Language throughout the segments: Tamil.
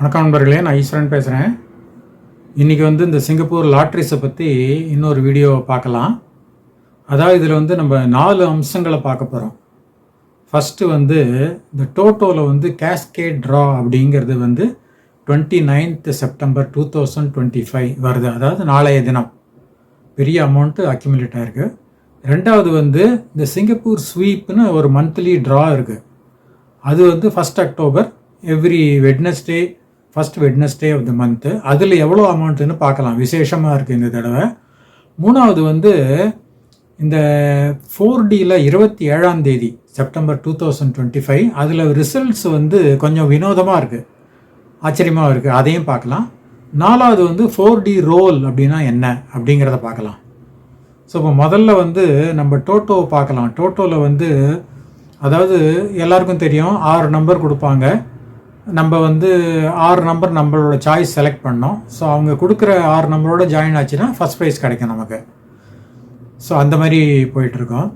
வணக்கம் நண்பர்களே நான் ஈஸ்வரன் பேசுகிறேன் இன்றைக்கி வந்து இந்த சிங்கப்பூர் லாட்ரிஸை பற்றி இன்னொரு வீடியோ பார்க்கலாம். அதாவது இதில் வந்து நம்ம நாலு அம்சங்களை பார்க்க போகிறோம் ஃபஸ்ட்டு வந்து இந்த டோட்டோவில் வந்து கேஸ்கேட் ட்ரா அப்படிங்கிறது வந்து twenty ninth September two thousand twenty five வருது. அதாவது நாளைய தினம். பெரிய அமௌண்ட்டு அக்யூமுலேட் ஆகிருக்கு ரெண்டாவது வந்து இந்த சிங்கப்பூர் ஸ்வீப்னு ஒரு மந்த்லி ட்ரா இருக்குது அது வந்து first October every Wednesday first Wednesday of the month அதில் எவ்வளோ அமௌண்ட்டுன்னு பார்க்கலாம். விசேஷமாக இருக்குது இந்த தடவை. மூணாவது வந்து இந்த ஃபோர் டியில் இருபத்தி ஏழாம் தேதி September two thousand twenty five அதில் ரிசல்ட்ஸ் வந்து கொஞ்சம் வினோதமாக இருக்குது ஆச்சரியமாக இருக்குது அதையும் பார்க்கலாம். நாலாவது வந்து ஃபோர் டி ரோல் அப்படின்னா என்ன? அப்படிங்கிறத பார்க்கலாம். ஸோ இப்போ முதல்ல வந்து நம்ம டோட்டோ பார்க்கலாம். டோட்டோவில் வந்து அதாவது எல்லாருக்கும் தெரியும் ஆறு நம்பர் கொடுப்பாங்க. நம்ம வந்து ஆறு நம்பர் நம்மளோட சாய்ஸ் செலக்ட் பண்ணோம். ஸோ அவங்க கொடுக்குற ஆறு நம்பரோட ஜாயின் ஆச்சுன்னா ஃபஸ்ட் ப்ரைஸ் கிடைக்கும் நமக்கு. ஸோ அந்த மாதிரி போயிட்டுருக்கோம்.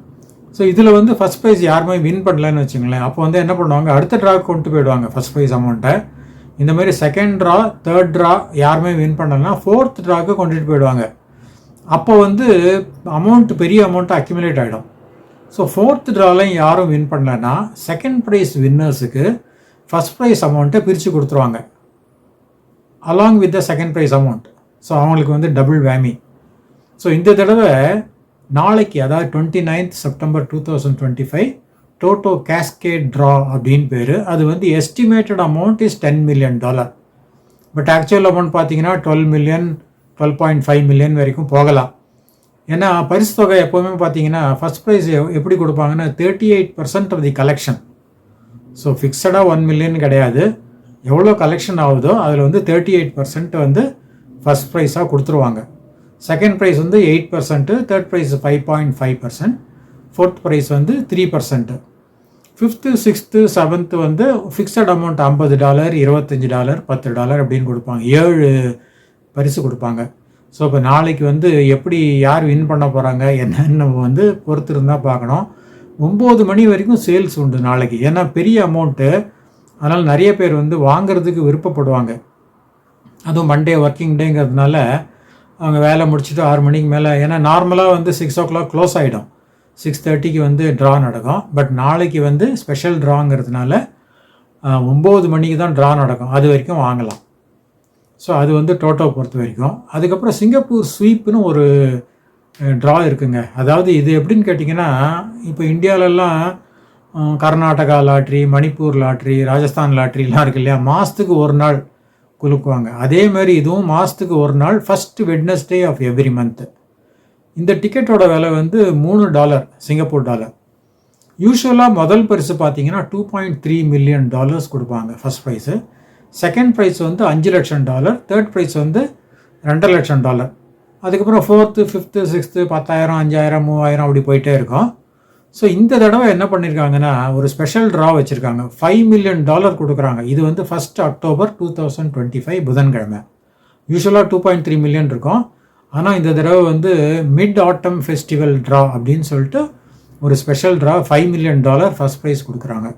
ஸோ இதில் வந்து ஃபஸ்ட் ப்ரைஸ் யாருமே வின் பண்ணலன்னு வச்சுங்களேன் அப்போ வந்து என்ன பண்ணுவாங்க? அடுத்த ட்ராக்கு கொண்டு போயிடுவாங்க ஃபஸ்ட் ப்ரைஸ் அமௌண்ட்டை இந்த மாதிரி செகண்ட் ட்ரா தேர்ட் ட்ரா யாருமே வின் பண்ணலன்னா ஃபோர்த் ட்ராக்கு கொண்டுட்டு போயிடுவாங்க. அப்போ வந்து அமௌண்ட் பெரிய அமௌண்ட்டு அக்யூமுலேட் ஆகிடும் ஸோ ஃபோர்த் ட்ராலையும் யாரும் வின் பண்ணலன்னா செகண்ட் ப்ரைஸ் வின்னர்ஸுக்கு ஃபஸ்ட் ப்ரைஸ் அமௌண்ட்டை பிரித்து கொடுத்துருவாங்க. Along with the second prize amount so அவங்களுக்கு வந்து டபுள் வேமி ஸோ இந்த தடவை நாளைக்கு அதாவது twenty ninth September two thousand twenty five Toto cascade draw அப்படின்னு பேர். அது வந்து estimated amount is ten million dollar but actual amount பார்த்தீங்கன்னா twelve million twelve point five million வரைக்கும் போகலாம். ஏன்னா பரிசு தொகை எப்போவுமே பார்த்தீங்கன்னா ஃபஸ்ட் ப்ரைஸ் எப்படி கொடுப்பாங்கன்னா thirty eight percent of the collection so ஃபிக்ஸடாக one million கிடையாது. எவ்வளோ கலெக்ஷன் ஆகுதோ அதில் வந்து தேர்ட்டி எயிட் பர்சன்ட் வந்து ஃபஸ்ட் ப்ரைஸாக கொடுத்துருவாங்க. செகண்ட் ப்ரைஸ் வந்து eight percent third prize five point five percent fourth prize வந்து three percent fifth sixth seventh வந்து ஃபிக்ஸட் அமௌண்ட் ஐம்பது டாலர் இருபத்தஞ்சி டாலர் பத்து டாலர் அப்படின்னு கொடுப்பாங்க. ஏழு பரிசு கொடுப்பாங்க. ஸோ இப்போ நாளைக்கு வந்து எப்படி யார் வின் பண்ண போகிறாங்க என்னன்னு நம்ம வந்து பொறுத்து இருந்தால் பார்க்கணும். ஒம்பது மணி வரைக்கும் சேல்ஸ் உண்டு நாளைக்கு. ஏன்னா பெரிய அமௌண்ட்டு அதனால் நிறைய பேர் வந்து வாங்குறதுக்கு விருப்பப்படுவாங்க. அதுவும் மண்டே ஒர்க்கிங் டேங்கிறதுனால அவங்க வேலை முடிச்சுட்டு ஆறு மணிக்கு மேலே ஏன்னா நார்மலாக வந்து சிக்ஸ் ஓ கிளாக் க்ளோஸ் ஆகிடும் சிக்ஸ் தேர்ட்டிக்கு வந்து ட்ரா நடக்கும். பட் நாளைக்கு வந்து ஸ்பெஷல் ட்ராங்கிறதுனால ஒம்பது மணிக்கு தான் ட்ரா நடக்கும். அது வரைக்கும் வாங்கலாம். ஸோ அது வந்து டோட்டோ பொறுத்த வரைக்கும். அதுக்கப்புறம் சிங்கப்பூர் ஸ்வீப்புன்னு ஒரு ட்ரா இருக்குங்க. அதாவது இது எப்படின்னு கேட்டிங்கன்னா இப்போ இந்தியாவிலலாம் கர்நாடகா லாட்ரி மணிப்பூர் லாட்ரி ராஜஸ்தான் லாட்ரிலாம் இருக்கு இல்லையா? மாதத்துக்கு ஒரு நாள் குலுக்குவாங்க. அதே மாதிரி இதுவும் மாதத்துக்கு ஒரு நாள் first Wednesday of every month இந்த டிக்கெட்டோட விலை வந்து மூணு டாலர் சிங்கப்பூர் டாலர் யூஸ்வலாக முதல் பரிசு பார்த்தீங்கன்னா two point three million dollars கொடுப்பாங்க ஃபஸ்ட் ப்ரைஸு செகண்ட் ப்ரைஸ் வந்து அஞ்சு லட்சம் டாலர் தேர்ட் ப்ரைஸ் வந்து ரெண்டரை லட்சம் டாலர் அதுக்கப்புறம் ஃபோர்த்து ஃபிஃப்த்து சிக்ஸ்த்து பத்தாயிரம் அஞ்சாயிரம் மூவாயிரம் அப்படி போயிட்டே இருக்கும். ஸோ இந்த தடவை என்ன பண்ணியிருக்காங்கன்னா ஒரு ஸ்பெஷல் ட்ரா வச்சுருக்காங்க. ஃபைவ் மில்லியன் டாலர் கொடுக்குறாங்க. இது வந்து first October two thousand twenty five புதன்கிழமை யூஸ்வலாக டூ பாயிண்ட் த்ரீ மில்லியன் இருக்கும். ஆனால் இந்த தடவை வந்து மிட் ஆட்டம் ஃபெஸ்டிவல் ட்ரா அப்படின்னு சொல்லிட்டு ஒரு special draw five million dollar first prize கொடுக்குறாங்க.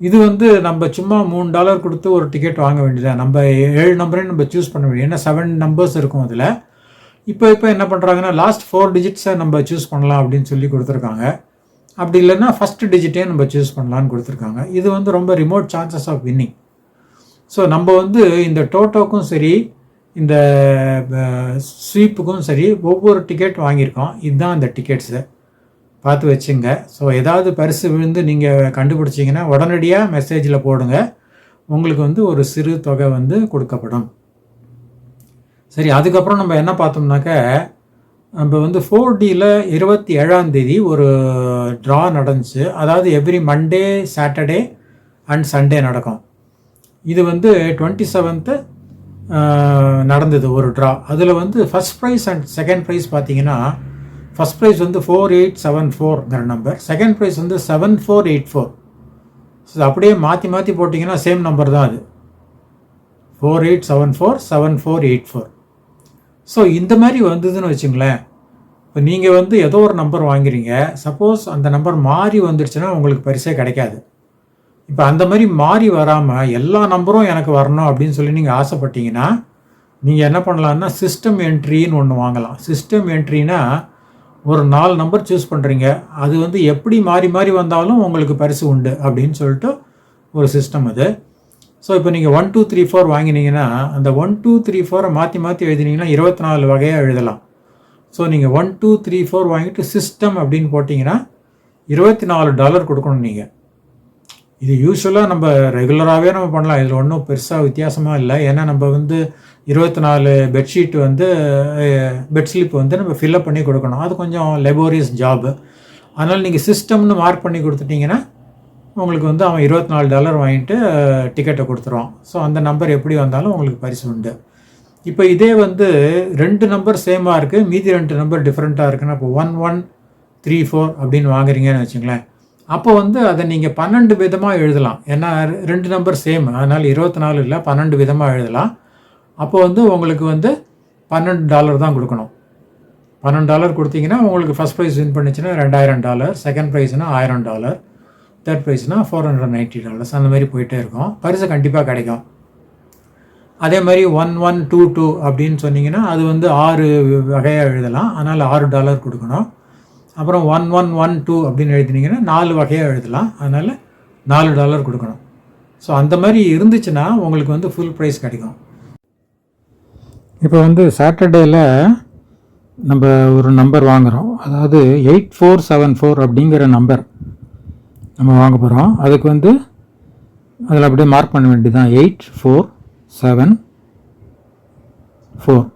இது வந்து நம்ம சும்மா மூணு டாலர் கொடுத்து ஒரு டிக்கெட் வாங்க வேண்டியதான் நம்ம ஏழு நம்பரையும் நம்ம சூஸ் பண்ண வேண்டியது. ஏன்னா செவன் நம்பர்ஸ் இருக்கும் அதில். இப்போ இப்போ என்ன பண்ணுறாங்கன்னா லாஸ்ட் ஃபோர் டிஜிட்ஸை நம்ம சூஸ் பண்ணலாம் அப்படின்னு சொல்லி கொடுத்துருக்காங்க. அப்படி இல்லைன்னா ஃபஸ்ட் டிஜிட்டே நம்ம சூஸ் பண்ணலான்னு கொடுத்துருக்காங்க. இது வந்து ரொம்ப remote chances of winning so நம்ம வந்து இந்த டோட்டோக்கும் சரி இந்த ஸ்வீப்புக்கும் சரி ஒவ்வொரு டிக்கெட் வாங்கியிருக்கோம். இதுதான் அந்த டிக்கெட்ஸு பார்த்து வச்சுங்க. ஸோ ஏதாவது பரிசு விழுந்து நீங்கள் கண்டுபிடிச்சிங்கன்னா உடனடியாக மெசேஜில் போடுங்க. உங்களுக்கு வந்து ஒரு சிறு தொகை வந்து கொடுக்கப்படும். சரி அதுக்கப்புறம் நம்ம என்ன பார்த்தோம்னாக்க நம்ம வந்து ஃபோர் டியில் இருபத்தி ஏழாம் தேதி ஒரு ட்ரா நடந்துச்சு. அதாவது every Monday Saturday and Sunday நடக்கும். இது வந்து டுவெண்ட்டி செவன்த்து நடந்தது ஒரு ட்ரா அதில் வந்து first prize and second prize பார்த்தீங்கன்னா ஃபஸ்ட் ப்ரைஸ் வந்து ஃபோர் எயிட் செவன் ஃபோர்ங்கிற நம்பர் செகண்ட் ப்ரைஸ் வந்து seven four eight four so அப்படியே மாற்றி மாற்றி போட்டிங்கன்னா சேம் நம்பர் தான் அது. Four eight seven four seven four eight four so இந்த மாதிரி வந்ததுன்னு வச்சுங்களேன். இப்போ நீங்கள் வந்து ஏதோ ஒரு நம்பர் வாங்குறீங்க. சப்போஸ் அந்த நம்பர் மாறி வந்துடுச்சுன்னா உங்களுக்கு பரிசே கிடைக்காது. இப்போ அந்த மாதிரி மாறி வராமல் எல்லா நம்பரும் எனக்கு வரணும் அப்படின்னு சொல்லி நீங்கள் ஆசைப்பட்டீங்கன்னா நீங்கள் என்ன பண்ணலான்னா சிஸ்டம் என்ட்ரின்னு ஒன்று வாங்கலாம். சிஸ்டம் என்ட்ரினா ஒரு நாலு நம்பர் சூஸ் பண்ணுறீங்க அது வந்து எப்படி மாறி மாறி வந்தாலும் உங்களுக்கு பரிசு உண்டு அப்படின்னு சொல்லிட்டு ஒரு சிஸ்டம் அது. ஸோ இப்போ நீங்கள் ஒன் டூ த்ரீ ஃபோர் வாங்கினீங்கன்னா அந்த ஒன் டூ த்ரீ ஃபோரை மாற்றி மாற்றி எழுதினீங்கன்னா இருபத்தி நாலு வகையாக எழுதலாம். ஸோ நீங்கள் ஒன் டூ த்ரீ ஃபோர் வாங்கிட்டு சிஸ்டம் அப்படின்னு போட்டிங்கன்னா இருபத்தி நாலு டாலர் கொடுக்கணும் நீங்கள் இது யூஸ்வலாக நம்ம ரெகுலராகவே நம்ம பண்ணலாம். இதில் ஒன்றும் பெருசாக வித்தியாசமாக இல்லை. ஏன்னா நம்ம வந்து இருபத்தி நாலு பெட்ஷீட் வந்து பெட் ஸ்லிப் வந்து நம்ம ஃபில்அப் பண்ணி கொடுக்கணும். அது கொஞ்சம் லெபோரியஸ் ஜாபு அதனால் நீங்கள் சிஸ்டம்னு மார்க் பண்ணி கொடுத்துட்டிங்கன்னா உங்களுக்கு வந்து அவன் இருபத்தி நாலு டாலர் வாங்கிட்டு டிக்கெட்டை கொடுத்துருவான். ஸோ அந்த நம்பர் எப்படி வந்தாலும் உங்களுக்கு பரிசு உண்டு. இப்போ இதே வந்து ரெண்டு நம்பர் சேமாக இருக்குது மீதி ரெண்டு நம்பர் டிஃப்ரெண்ட்டாக இருக்குன்னா இப்போ ஒன் ஒன் த்ரீ ஃபோர் அப்படின்னு வாங்குறீங்கன்னு வச்சுங்களேன். அப்போ வந்து அதை நீங்கள் பன்னெண்டு விதமாக எழுதலாம். ஏன்னா ரெண்டு நம்பர் சேம் அதனால் இருபத்தி நாலு இல்லை பன்னெண்டு விதமாக எழுதலாம். அப்போ வந்து உங்களுக்கு வந்து பன்னெண்டு டாலர் தான் கொடுக்கணும். பன்னெண்டு டாலர் கொடுத்தீங்கன்னா உங்களுக்கு ஃபஸ்ட் ப்ரைஸ் வின் பண்ணிச்சுன்னா ரெண்டாயிரம் டாலர் செகண்ட் ப்ரைஸ்னால் ஆயிரம் டாலர் தேர்ட் ப்ரைஸ்னால் ஃபோர் ஹண்ட்ரட் நைன்ட்டி டாலர்ஸ் அந்த மாதிரி போயிட்டே இருக்கும். பரிசு கண்டிப்பாக கிடைக்கும். அதே மாதிரி ஒன் ஒன் டூ டூ அப்படின்னு சொன்னீங்கன்னா அது வந்து ஆறு வகையாக எழுதலாம். அதனால் ஆறு டாலர் கொடுக்கணும். அப்புறம் ஒன் ஒன் ஒன் டூ அப்படின்னு எழுதினீங்கன்னா நாலு வகையாக எழுதலாம். அதனால் நாலு டாலர் கொடுக்கணும். ஸோ அந்த மாதிரி இருந்துச்சுன்னா உங்களுக்கு வந்து ஃபுல் ப்ரைஸ் கிடைக்கும். இப்போ வந்து சாட்டர்டேயில் நம்ம ஒரு நம்பர் வாங்குகிறோம் அதாவது எயிட் ஃபோர் செவன் ஃபோர் அப்படிங்கிற நம்பர் நம்ம வாங்க போகிறோம் அதுக்கு வந்து அதில் அப்படியே மார்க் பண்ண வேண்டியதுதான். Eight four seven four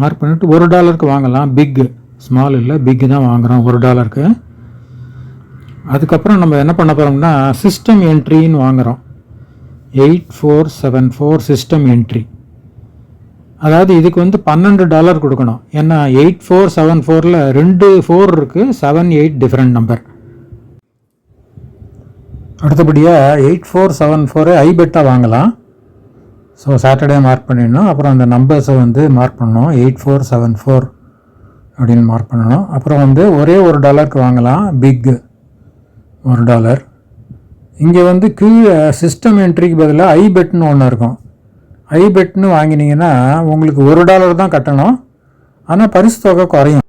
mark பண்ணிவிட்டு ஒரு டாலருக்கு வாங்கலாம். பிக்கு ஸ்மால் இல்லை பிக்கு தான் வாங்குகிறோம் ஒரு டாலருக்கு அதுக்கப்புறம் நம்ம என்ன பண்ண போகிறோம்னா சிஸ்டம் என்ட்ரின்னு வாங்குகிறோம் eight four seven four system entry அதாவது இதுக்கு வந்து பன்னெண்டு டாலர் கொடுக்கணும். ஏன்னா எயிட் ஃபோர் செவன் ஃபோரில் ரெண்டு ஃபோர் இருக்குது செவன் எயிட் டிஃப்ரெண்ட் நம்பர் அடுத்தபடியாக எயிட் ஃபோர் செவன் ஃபோரை ஐ பெட்டாக வாங்கலாம். ஸோ சாட்டர்டே மார்க் பண்ணிடணும். அப்புறம் அந்த நம்பர்ஸை வந்து மார்க் பண்ணணும். எயிட் ஃபோர் செவன் ஃபோர் அப்படின்னு மார்க் பண்ணணும். அப்புறம் வந்து ஒரே ஒரு டாலருக்கு வாங்கலாம். பிக் ஒரு டாலர் இங்கே வந்து கீழே சிஸ்டம் என்ட்ரிக்கு பதிலாக ஐ பெட்னு ஒன்று இருக்கும். ஐ பெட்னு வாங்கினீங்கன்னா உங்களுக்கு ஒரு டாலர் தான் கட்டணும். ஆனால் பரிசு தொகை குறையும்.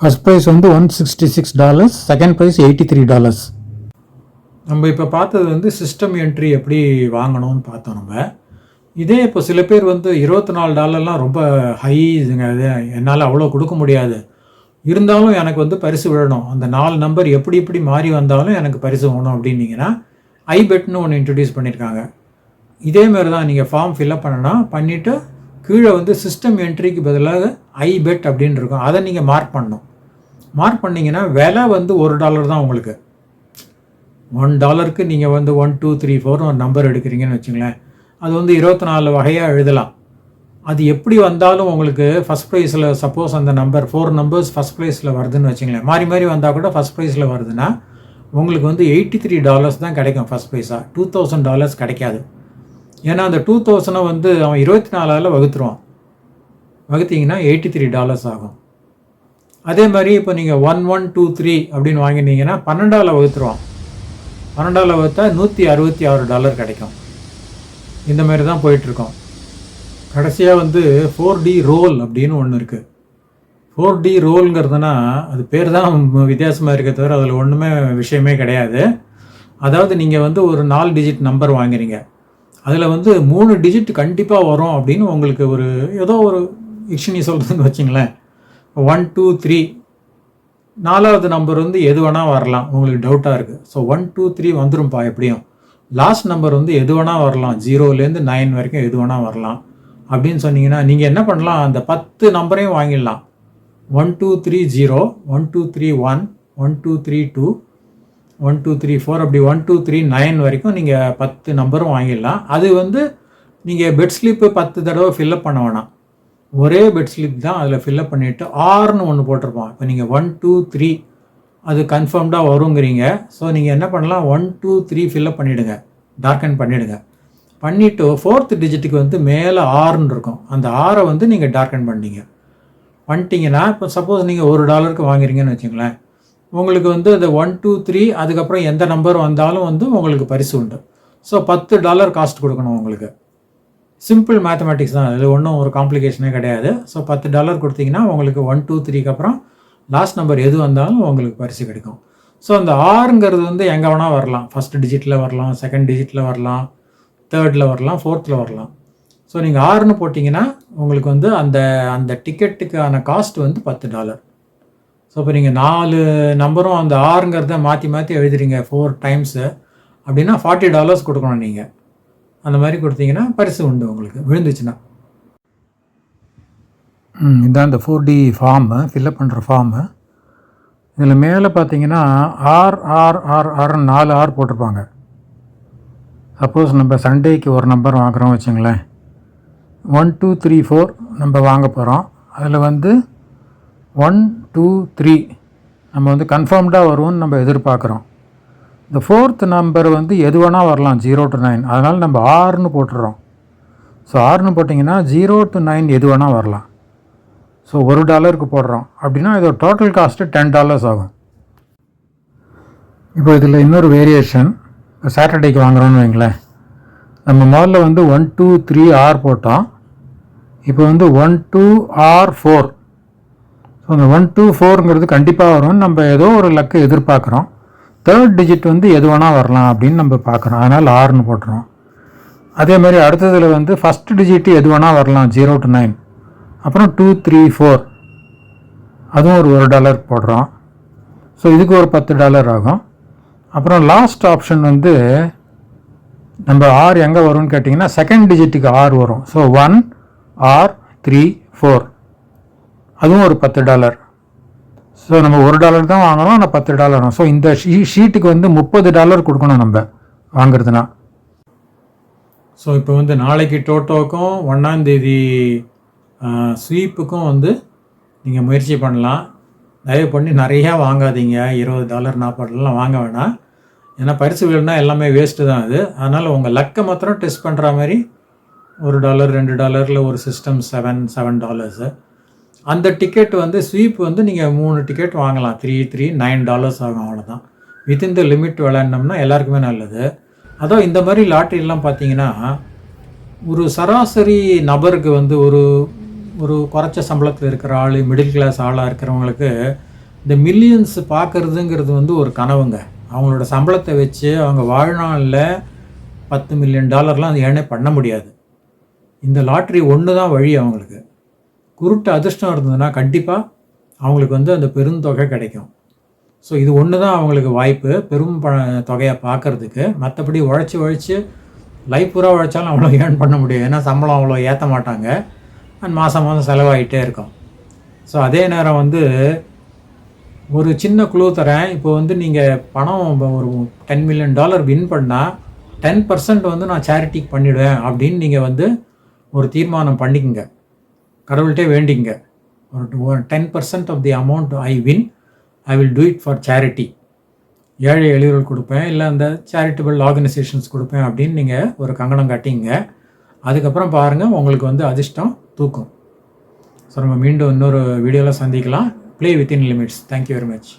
ஃபஸ்ட் ப்ரைஸ் வந்து one sixty six dollars second prize eighty three dollars நம்ம இப்போ பார்த்தது வந்து சிஸ்டம் என்ட்ரி எப்படி வாங்கணும்னு பார்த்தோம் நம்ம. இதே இப்போ சில பேர் வந்து இருபத்தி நாலு டாலர்லாம் ரொம்ப ஹை இதுங்க. அது என்னால் அவ்வளோ கொடுக்க முடியாது. இருந்தாலும் எனக்கு வந்து பரிசு விழணும் அந்த நாலு நம்பர் எப்படி எப்படி மாறி வந்தாலும் எனக்கு பரிசு வேணும் அப்படின்னீங்கன்னா ஐ பெட்னு ஒன்று இன்ட்ரடியூஸ் பண்ணியிருக்காங்க இதே மாதிரி தான் நீங்கள் ஃபார்ம் ஃபில்அப் பண்ணணும் பண்ணிவிட்டு கீழே வந்து சிஸ்டம் என்ட்ரிக்கு பதிலாக ஐ பெட் அப்படின்னு இருக்கும். அதை நீங்கள் மார்க் பண்ணணும். மார்க் பண்ணிங்கன்னா விலை வந்து ஒரு டாலர் தான் உங்களுக்கு. ஒன் டாலருக்கு நீங்கள் வந்து ஒன் டூ த்ரீ ஃபோர் ஒரு நம்பர் எடுக்கிறீங்கன்னு வச்சுங்களேன். அது வந்து இருபத்தி நாலு வகையாக எழுதலாம். அது எப்படி வந்தாலும் உங்களுக்கு ஃபஸ்ட் ப்ரைஸில் சப்போஸ் அந்த நம்பர் ஃபோர் நம்பர்ஸ் ஃபஸ்ட் ப்ரைஸில் வருதுன்னு வச்சுங்களேன். மாறி மாறி வந்தால் கூட ஃபஸ்ட் ப்ரைஸில் வருதுன்னா உங்களுக்கு வந்து எயிட்டி த்ரீ டாலர்ஸ் தான் கிடைக்கும் ஃபஸ்ட் ப்ரைஸாக டூ தௌசண்ட் டாலர்ஸ் கிடைக்காது. ஏன்னா அந்த டூ தௌசண்டை வந்து அவன் இருபத்தி நாலாவில் வகுத்துருவான். வகுத்தீங்கன்னா எயிட்டி த்ரீ டாலர்ஸ் ஆகும். அதே மாதிரி இப்போ நீங்கள் ஒன் ஒன் டூ த்ரீ அப்படின்னு வாங்கினீங்கன்னா பன்னெண்டாவில் வகுத்துருவான். பன்னெண்டாவில் வகுத்தா நூற்றி அறுபத்தி ஆறு டாலர் கிடைக்கும். இந்த மாதிரி தான் போயிட்டுருக்கோம். கடைசியாக வந்து ஃபோர் டி ரோல் அப்படின்னு ஒன்று இருக்குது ஃபோர் டி ரோல்ங்கிறதுனா அது பேர் தான் வித்தியாசமாக இருக்க தவிர அதில் ஒன்றுமே விஷயமே கிடையாது. அதாவது நீங்கள் வந்து ஒரு நாலு டிஜிட் நம்பர் வாங்குறீங்க. அதில் வந்து மூணு டிஜிட் கண்டிப்பாக வரும் அப்படின்னு உங்களுக்கு ஒரு ஏதோ ஒரு இக்ஷினி சொல்கிறதுன்னு வச்சிங்களேன். ஒன் டூ த்ரீ நாலாவது நம்பர் வந்து எது வேணால் வரலாம். உங்களுக்கு டவுட்டாக இருக்குது ஸோ ஒன் டூ த்ரீ வந்துரும்ப்பா எப்படியும். லாஸ்ட் நம்பர் வந்து எது வேணால் வரலாம். ஜீரோலேருந்து நைன் வரைக்கும் எது வேணால் வரலாம். அப்படின்னு சொன்னீங்கன்னா நீங்கள் என்ன பண்ணலாம்? அந்த பத்து நம்பரையும் வாங்கிடலாம். One two three zero one two three one one two three two one two three four அப்படி ஒன் டூ த்ரீ நைன் வரைக்கும் நீங்கள் பத்து நம்பரும் வாங்கிடலாம். அது வந்து நீங்கள் பெட் ஸ்லிப்பு பத்து தடவை ஃபில்லப் பண்ண வேணாம். ஒரே பெட் ஸ்லிப் தான் அதில் ஃபில்லப் பண்ணிவிட்டு ஆறுன்னு ஒன்று போட்டிருப்பான். இப்போ நீங்கள் ஒன் டூ த்ரீ அது கன்ஃபார்ம்டாக வருங்கிறீங்க. ஸோ நீங்கள் என்ன பண்ணலாம்? One two three fill up பண்ணிவிடுங்க டார்க்கன் பண்ணிவிடுங்க பண்ணிவிட்டு ஃபோர்த் டிஜிட்டுக்கு வந்து மேலே ஆறுன்னு இருக்கும். அந்த ஆறை வந்து நீங்கள் டார்க்கன் பண்ணிங்க. பண்ணிட்டீங்கன்னா இப்போ சப்போஸ் நீங்கள் ஒரு டாலருக்கு வாங்குறீங்கன்னு வச்சுங்களேன். உங்களுக்கு வந்து அந்த ஒன் டூ த்ரீ அதுக்கப்புறம் எந்த நம்பர் வந்தாலும் வந்து உங்களுக்கு பரிசு உண்டு. ஸோ பத்து டாலர் காஸ்ட் கொடுக்கணும் உங்களுக்கு. சிம்பிள் மேத்தமெட்டிக்ஸ் தான். அதில் ஒன்றும் ஒரு காம்ப்ளிகேஷனே கிடையாது. ஸோ பத்து டாலர் கொடுத்தீங்கன்னா உங்களுக்கு ஒன் டூ த்ரீக்கு அப்புறம் லாஸ்ட் நம்பர் எது வந்தாலும் உங்களுக்கு பரிசு கிடைக்கும். ஸோ அந்த ஆறுங்கிறது வந்து எங்கே வேணால் வரலாம். ஃபஸ்ட் டிஜிட்டில் வரலாம் செகண்ட் டிஜிட்டில் வரலாம் தேர்டில் வரலாம் ஃபோர்த்தில் வரலாம். ஸோ நீங்கள் ஆறுன்னு போட்டிங்கன்னா உங்களுக்கு வந்து அந்த அந்த டிக்கெட்டுக்கான காஸ்ட் வந்து பத்து டாலர் ஸோ இப்போ நீங்கள் நாலு நம்பரும் அந்த ஆறுங்கிறத மாற்றி மாற்றி எழுதுறீங்க ஃபோர் டைம்ஸு அப்படின்னா ஃபார்ட்டி டாலர்ஸ் கொடுக்கணும் நீங்கள் அந்த மாதிரி கொடுத்தீங்கன்னா பரிசு உண்டு உங்களுக்கு. விழுந்துச்சுன்னா. ம் இதான் இந்த four D form fill up பண்ணுற ஃபார்மு இதில் மேலே பார்த்தீங்கன்னா ஆர் ஆர் ஆர் ஆர் நாலு ஆர் போட்டிருப்பாங்க. சப்போஸ் நம்ம சண்டேக்கு ஒரு நம்பர் வாங்குகிறோம் வச்சுங்களேன். ஒன் டூ த்ரீ ஃபோர் நம்ம வாங்க போகிறோம் அதில் வந்து ஒன் டூ த்ரீ நம்ம வந்து கன்ஃபார்ம்டாக வருவோம்னு நம்ம எதிர்பார்க்குறோம். இந்த ஃபோர்த் நம்பர் வந்து எது வேணால் வரலாம் ஜீரோ டு நைன் அதனால் நம்ம ஆறுன்னு போட்டுடுறோம் ஸோ ஆறுன்னு போட்டிங்கன்னா ஜீரோ டு நைன் எது வேணால் வரலாம். ஸோ ஒரு டாலருக்கு போடுறோம். அப்படின்னா இதோட டோட்டல் காஸ்ட்டு டென் டாலர்ஸ் ஆகும். இப்போ இதில் இன்னொரு வேரியேஷன் இப்போ சாட்டர்டேக்கு வாங்குகிறோன்னு வைங்களேன். நம்ம முதல்ல வந்து ஒன் டூ த்ரீ ஆர் போட்டோம். இப்போ வந்து one two R four so அந்த ஒன் டூ ஃபோருங்கிறது கண்டிப்பாக வரும்னு நம்ம ஏதோ ஒரு லக்கை எதிர்பார்க்குறோம். தேர்ட் டிஜிட் வந்து எது வேணால் வரலாம் அப்படின்னு நம்ம பார்க்குறோம். அதனால் ஆறுன்னு போட்டுறோம். அதே மாதிரி அடுத்ததில் வந்து ஃபஸ்ட் டிஜிட்டு எது வேணால் வரலாம். ஜீரோ டு நைன் அப்புறம் டூ த்ரீ ஃபோர் அதுவும் ஒரு ஒரு டாலர் போடுறோம். ஸோ இதுக்கு ஒரு பத்து டாலர் ஆகும். அப்புறம் லாஸ்ட் ஆப்ஷன் வந்து நம்ம ஆர் எங்கே வரும்னு கேட்டிங்கன்னா செகண்ட் டிஜிட்டுக்கு ஆர் வரும். So one R three four அதுவும் ஒரு பத்து டாலர் ஸோ நம்ம ஒரு டாலர் தான் வாங்கணும் ஆனால் பத்து டாலர் ஸோ இந்த ஷீ ஷீட்டுக்கு வந்து முப்பது டாலர் கொடுக்கணும் நம்ம வாங்குறதுனா. ஸோ இப்போ வந்து நாளைக்கு டோட்டோக்கும் ஒன்றாந்தேதி ஸ்வீப்புக்கும் வந்து நீங்கள் முயற்சி பண்ணலாம். தயவு பண்ணி நிறையா வாங்காதீங்க. இருபது டாலர் நாற்பதுலாம் வாங்க வேணாம். ஏன்னா பரிசு வீடுனா எல்லாமே வேஸ்ட்டு தான் அது. அதனால் உங்கள் லக்கை மாத்திரம் டெஸ்ட் பண்ணுற மாதிரி ஒரு டாலர் ரெண்டு டாலரில் ஒரு சிஸ்டம் செவன் செவன் டாலர்ஸு அந்த டிக்கெட் வந்து ஸ்வீப் வந்து நீங்கள் மூணு டிக்கெட் வாங்கலாம். த்ரீ த்ரீ நைன் டாலர்ஸ் ஆகும் அவ்வளோதான் வித்தின் த லிமிட் விளையாண்டோம்னா எல்லாருக்குமே நல்லது. அதோ இந்த மாதிரி லாட்ரிலாம் பார்த்தீங்கன்னா ஒரு சராசரி நபருக்கு வந்து ஒரு ஒரு குறைச்ச சம்பளத்தில் இருக்கிற ஆள் மிடில் கிளாஸ் ஆளாக இருக்கிறவங்களுக்கு இந்த மில்லியன்ஸ் பார்க்குறதுங்கிறது வந்து ஒரு கனவுங்க. அவங்களோட சம்பளத்தை வச்சு அவங்க வாழ்நாளில் பத்து மில்லியன் டாலர்லாம் அது ஏனே பண்ண முடியாது. இந்த லாட்ரி ஒன்று தான் வழி அவங்களுக்கு. குருட்டு அதிர்ஷ்டம் இருந்ததுன்னா கண்டிப்பாக அவங்களுக்கு வந்து அந்த பெருந்தொகை கிடைக்கும். ஸோ இது ஒன்று தான் அவங்களுக்கு வாய்ப்பு. பெரும் ப தொகையை பார்க்குறதுக்கு. மற்றபடி உழைச்சி உழைச்சி லைஃப் பூரா உழைச்சாலும் அவ்வளோ ஏர்ன் பண்ண முடியும் ஏன்னா சம்பளம் அவ்வளோ ஏற்ற மாட்டாங்க. அண்ட் மாதம் மாதம் செலவாகிட்டே இருக்கும். ஸோ அதே நேரம் வந்து ஒரு சின்ன குழு தரேன். இப்போ வந்து நீங்கள் பணம் ஒரு டென் மில்லியன் டாலர் வின் பண்ணால் டென் பர்சன்ட் வந்து நான் சேரிட்டிக்கு பண்ணிவிடுவேன் அப்படின்னு நீங்கள் வந்து ஒரு தீர்மானம் பண்ணிக்கங்க. கடவுள்கிட்டே வேண்டிங்க. ஒரு ten percent of the amount I win I will do it for charity ஏழை எளியவர்கள் கொடுப்பேன் இல்லை அந்த சேரிட்டபிள் ஆர்கனைசேஷன்ஸ் கொடுப்பேன் அப்படின்னு நீங்கள் ஒரு கங்கணம் கட்டிங்க. அதுக்கப்புறம் பாருங்கள் உங்களுக்கு வந்து அதிர்ஷ்டம் தூக்கும். ஸோ நம்ம மீண்டும் இன்னொரு வீடியோவில் சந்திக்கலாம். Play within limits thank you very much